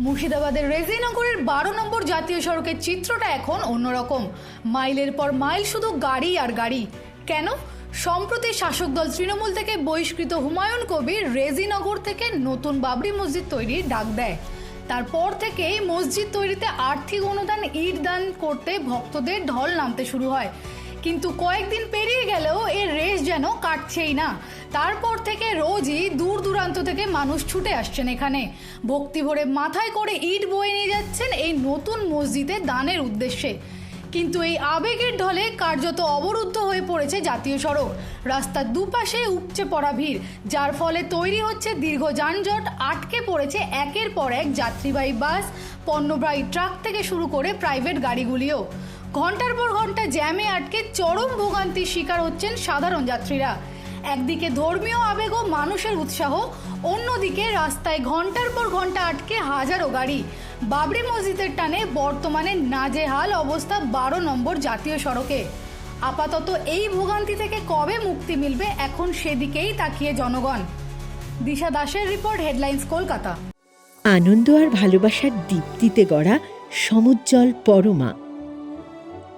মুর্শিদাবাদের রেজিনগরের বারো নম্বর জাতীয় সড়কের চিত্রটা এখন অন্যরকম। মাইলের পর মাইল শুধু গাড়ি আর গাড়ি। কেন? সম্প্রতি শাসক দল তৃণমূল থেকে বহিষ্কৃত হুমায়ুন কবির রেজিনগর থেকে নতুন বাবরি মসজিদ তৈরির ডাক দেয়। তারপর থেকেই মসজিদ তৈরিতে আর্থিক অনুদান ইট দান করতে ভক্তদের ঢল নামতে শুরু হয়। কিন্তু কয়েকদিন পেরিয়ে গেলেও এর রেশ যেন কাটছেই না। তারপর থেকে রোজই দূর দূরান্ত থেকে মানুষ ছুটে আসছেন এখানে। ভক্তি ভরে মাথায় করে ইট বয়ে নিয়ে যাচ্ছেন এই নতুন মসজিদে দানের উদ্দেশ্যে। কিন্তু এই আবেগের ঢলে কার্যত অবরুদ্ধ হয়ে পড়েছে জাতীয় সড়ক। রাস্তার দুপাশে উপচে পড়া ভিড়, যার ফলে তৈরি হচ্ছে দীর্ঘ যানজট, আটকে পড়েছে একের পর এক যাত্রীবাহী বাস, পণ্যবাহী ট্রাক থেকে শুরু করে প্রাইভেট গাড়িগুলিও। ঘণ্টার পর ঘণ্টা জ্যামে আটকে চরম ভোগান্তির শিকার হচ্ছেন সাধারণ যাত্রীরা। একদিকে ধর্মীয় আবেগ ও মানুষের উৎসাহ, অন্যদিকে রাস্তায় ঘণ্টার পর ঘণ্টা আটকে হাজারো গাড়ি। বাবরি মসজিদের টানে বর্তমানে নাজেহাল অবস্থা বারো নম্বর জাতীয় সড়কে। আপাতত এই ভোগান্তি থেকে কবে মুক্তি মিলবে এখন সেদিকেই তাকিয়ে জনগণ। দিশা দাসের রিপোর্ট, হেডলাইন্স, কলকাতা। আনন্দ আর ভালোবাসার দীপ্তিতে গড়া সমুজ্জ্বল পরমা।